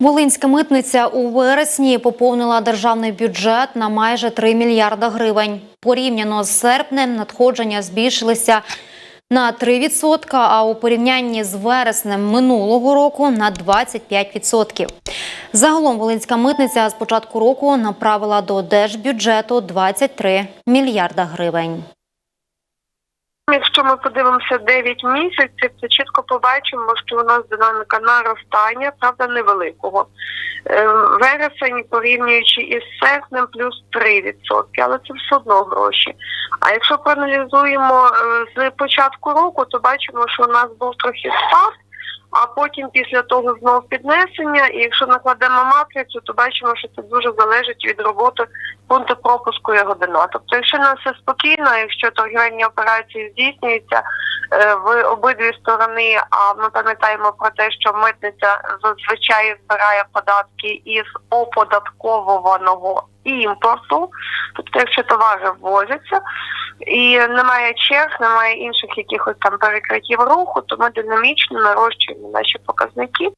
Волинська митниця у вересні поповнила державний бюджет на майже 3 мільярда гривень. Порівняно з серпнем надходження збільшилися на 3%, а у порівнянні з вереснем минулого року на 25%. Загалом Волинська митниця з початку року направила до держбюджету 23 мільярда гривень. Якщо ми подивимося 9 місяців, то чітко побачимо, що у нас динаміка наростання, правда, невеликого. Е, Вересень, порівнюючи із серпнем, плюс 3%, але це все одно гроші. А якщо проаналізуємо е, з початку року, то бачимо, що у нас був трохи спад, а потім після того знов піднесення. І якщо накладемо матрицю, то бачимо, що це дуже залежить від роботи пункту пропуску його година. Тобто, якщо на все спокійно, якщо торгівельні операції здійснюються в обидві сторони, а ми пам'ятаємо про те, що митниця зазвичай збирає податки із оподатковуваного імпорту, тобто, якщо товари ввозяться, і немає черг, немає інших якихось там перекриттів руху, то ми динамічно нарощуємо наші показники.